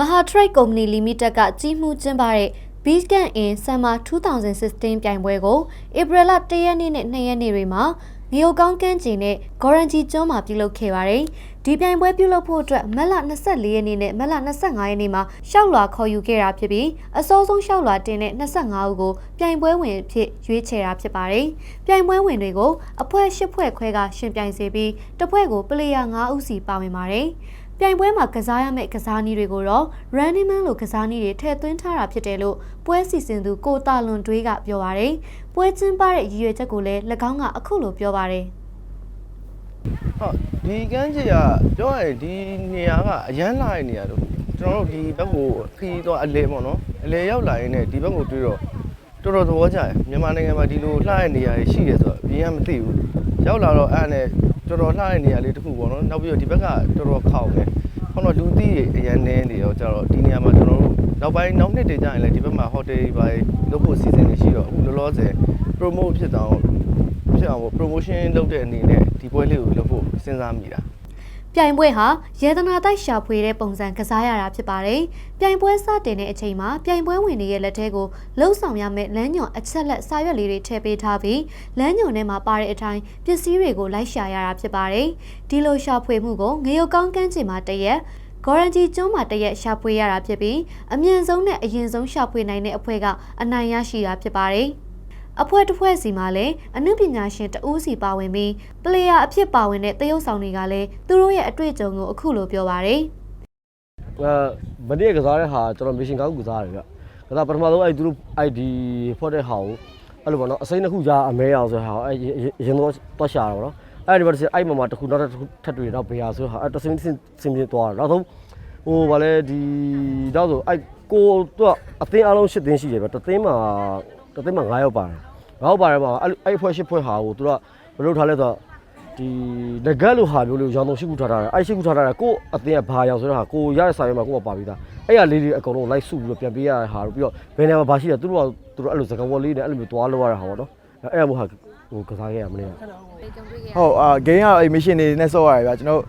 မဟာထရိတ်ကုမ္ပဏီလီမိတက်ကကြီးမှုကျင်းပတဲ့ Beacon in Summer 2016ပြိုင်ပွဲကိုဧပြီလ1ရက်နေ့နဲ့2ရက်နေ့တွေမှာငရုတ်ကောင်းကန်းကျင်နဲ့ဂေါ်ရန်ဂျီကျွန်းမှာပြုလုပ်ခဲ့ပါတယ်။ဒီပြိုင်ပွဲပြုလုပ်ဖို့အတွက်မက်လ24ရက်နေ့နဲ့မက်လ25ရက်နေ့မှာရှောက်လွာခေါ်ယူခဲ့တာဖြစ်ပြီးအစိုးဆုံးရှောက်လွာတင်တဲ့25ဦးကိုပြိုင်ပွဲဝင်အဖြစ်ရွေးချယ်တာဖြစ်ပါတယ်။ပြိုင်ပွဲဝင်တွေကိုအဖွဲ့၈ဖွဲ့ခွဲကရှင်ပြိုင်စေပြီးတစ်ဖွဲ့ကိုပလေယာ9ဦးစီပါဝင်ပါတယ်။ ပြိုင်ပွဲမှာကစားရမယ့်ကစားနည်းတွေကိုတော့ Running Man လိုကစားနည်းတွေထည့်သွင်းထားတာဖြစ်တယ်လို့ပွဲစီစဉ်သူကိုတာလွန်တွေးကပြောပါရယ်ပွဲကျင်းပတဲ့ရည်ရွယ်ချက်ကိုလည်း၎င်းကအခုလိုပြောပါရယ်ဟုတ်ဒီကမ်းခြေကပြောရရင်ဒီနေရာကအရန်လာတဲ့နေရာလို့ကျွန်တော်တို့ဒီဘက်ကိုခီးတော့အလဲပေါ့နော်အလဲရောက်လာရင်လည်းဒီဘက်ကိုတွေးတော့တော်တော်သဘောကျတယ်မြန်မာနိုင်ငံမှာဒီလိုလှတဲ့နေရာတွေရှိတယ်ဆိုတော့အပြင်ကမသိဘူး ရောက်လာတော့အဲ့ဒါနဲ့တော်တော်လှတဲ့နေရာလေးတစ်ခုပေါ့နော်နောက်ပြီးတော့ဒီဘက်ကတော်တော်ခေါင်တယ်ခေါင်းတော့လူသီးတွေအရန်နေနေတော့ကြတော့ဒီနေရာမှာကျွန်တော်တို့နောက်ပိုင်းနောက်နှစ်တွေကျရင်လည်းဒီဘက်မှာဟိုတယ်တွေပါလုပ်ဖို့စီစဉ်နေရှိတော့အခုလောလောဆယ် promote ဖြစ်တော့ဖြစ်အောင်ပေါ့ promotion လုပ်တဲ့အနေနဲ့ဒီပွဲလေးကိုလုပ်ဖို့စဉ်းစားမိတာ ပြိုင်ပွဲဟာရေသနာတိုက်ရှာဖွေတဲ့ပုံစံကစားရတာဖြစ်ပါတယ်ပြိုင်ပွဲစတင်တဲ့အချိန်မှာပြိုင်ပွဲဝင်တွေရဲ့လက်ထဲကိုလှုပ်ဆောင်ရမယ့်လမ်းညွန်အချက်လက်စာရွက်လေးတွေထည့်ပေးထားပြီးလမ်းညွန်ထဲမှာပါတဲ့အတိုင်းပစ္စည်းတွေကိုလိုက်ရှာရတာဖြစ်ပါတယ်ဒီလိုရှာဖွေမှုကိုငရုတ်ကောင်းကန်းချင်မှာတရက်ဂေါ်ရန်ဂျီကျွန်းမှာတရက်ရှာဖွေရတာဖြစ်ပြီးအမြင့်ဆုံးနဲ့အရင်ဆုံးရှာဖွေနိုင်တဲ့အဖွဲ့ကအနိုင်ရရှိတာဖြစ်ပါတယ်။ အဖွဲ့တစ်ဖွဲ့စီမှာလည်းအမှုပညာရှင်တဦးစီပါဝင်ပြီးပလေယာအဖြစ်ပါဝင်တဲ့တရုတ်ဆောင်တွေကလည်းသူတို့ရဲ့အတွေ့အကြုံကိုအခုလိုပြောပါရယ်အဲမနေ့ကစားတဲ့ဟာကျွန်တော်မရှင်ကောင်းကစားတယ်ဗျကစားပထမဆုံးအဲ့သူတို့ ID ဖော့တဲ့ဟာကိုအဲ့လိုပေါ့နော်အစိမ်းတစ်ခုကြားအမဲအောင်ဆိုတဲ့ဟာကိုအဲ့ရင်တော့တွတ်ရှာတော့နော်အဲ့ဒီမှာတစ်အဲ့မှာမှာတစ်ခုနောက်တစ်ခုထပ်တွေ့တော့ဘေးဟာဆိုတဲ့ဟာအဲ့တစ်စင်းစင်းစင်းပြသွားတော့နောက်ဆုံးဟိုဗာလဲဒီတော့ဆိုအဲ့ကိုတော့အသင်းအလုံး၈သင်းရှိတယ်ဗျတစ်သင်းမှာတစ်သင်းမှာ9ယောက်ပါတယ် 9ယောက်ပါတယ်မှာအဲ့အဲ့ဖွဲ့၈ဖွဲ့ဟာကိုသူတို့ကမလုပ်ထားလဲဆိုတော့ဒီငကက်လိုဟာမျိုးလေးကိုရောင်တုံရှိခုထားတာအဲ့ရှိခုထားတာကိုအတင်းကဘာရောင်ဆိုတော့ဟာကိုရတဲ့စာရွက်မှာကိုကပါပြီးသားအဲ့ရလေးတွေအကုန်လုံးလိုက်စုပြီးတော့ပြန်ပေးရတဲ့ဟာတို့ပြီးတော့ဘယ်နေရာမှာဘာရှိတယ်သူတို့ကသူတို့အဲ့လိုစကားဝတ်လေးနဲ့အဲ့လိုမျိုးသွားလို့ရတာဟာပေါ့နော်အဲ့အဲ့မို့ဟာဟိုကစားခဲ့ရမလဲဟုတ်အာ game ကအဲ့ mission တွေနဲ့ဆော့ရတယ်ဗျာကျွန်တော်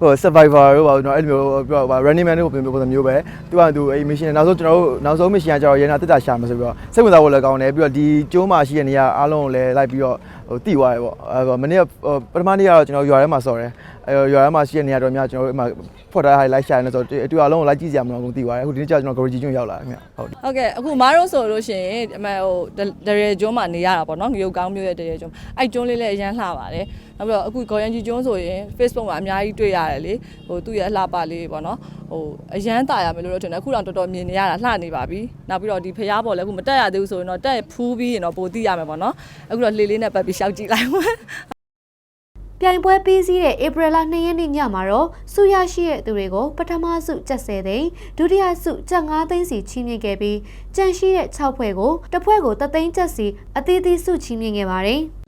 ဟို survivor တို့ပါကျွန်တော်အဲ့လိုမျိုးပြောပါ running man တို့ပုံစံမျိုးပဲသူကသူအဲ့ mission နောက်ဆုံးကျွန်တော်တို့နောက်ဆုံး mission ကကျတော့ရန်နာတက်တာရှာမှာဆိုပြီးတော့စိတ်ဝင်စားဖို့လည်းကောင်းတယ်ပြီးတော့ဒီကျိုးမှာရှိတဲ့နေရာအားလုံးကိုလည်းလိုက်ပြီးတော့ ဟိုတိသွားတယ်ပေါ့အဲမနေ့ကပထမနေ့ကတော့ကျွန်တော်ရွာထဲမှာဆော်တယ်အဲရွာထဲမှာရှိတဲ့နေရာတော်များကျွန်တော်တို့အမဖော်တာဟိုက်လိုက်ရှာနေဆိုတော့အတူအလုံးကိုလိုက်ကြည့်စရာမလိုဘူးတိသွားတယ်အခုဒီနေ့ကျကျွန်တော်ဂရဂျီကျွန်းရောက်လာခင်ဗျဟုတ်ဟုတ်ကဲ့အခုမားတို့ဆိုလို့ရှိရင်အမဟိုဒရေကျွန်းမှာနေရတာပေါ့နော်ငရုတ်ကောင်းမျိုးရဲ့ဒရေကျွန်းအဲ့ကျွန်းလေးလည်းအရန်လှပါတယ်နောက်ပြီးတော့အခုဂရဂျီကျွန်းဆိုရင် Facebook မှာအများကြီးတွေ့ရတယ်လေဟိုသူ့ရဲ့အလှပလေးပေါ့နော်ဟိုအရန်တာရမယ်လို့တော့ထင်တယ်အခုတော့တော်တော်မြင်နေရတာလှနေပါပြီနောက်ပြီးတော့ဒီဖျားပေါ်လည်းအခုမတက်ရသေးဘူးဆိုရင်တော့တက်ဖူးပြီးရင်တော့ပိုတိရမယ်ပေါ့နော်အခုတော့လှေလေးနဲ့ပတ်ပြီးရှောက်ကြည့်လိုက်ပါပြိုင်ပွဲပြီးစီးတဲ့ဧပြီလ2ရက်နေ့ညမှာတော့စုရရှိတဲ့သူတွေကိုပထမစုကျပ်10သိန်းဒုတိယစုကျပ်9သိန်းစီချီးမြှင့်ခဲ့ပြီးကြန့်ရှိတဲ့6ဖွဲ့ကိုတစ်ဖွဲ့ကို3သိန်းကျပ်စီအသီးသီးစုချီးမြှင့်ခဲ့ပါတယ်။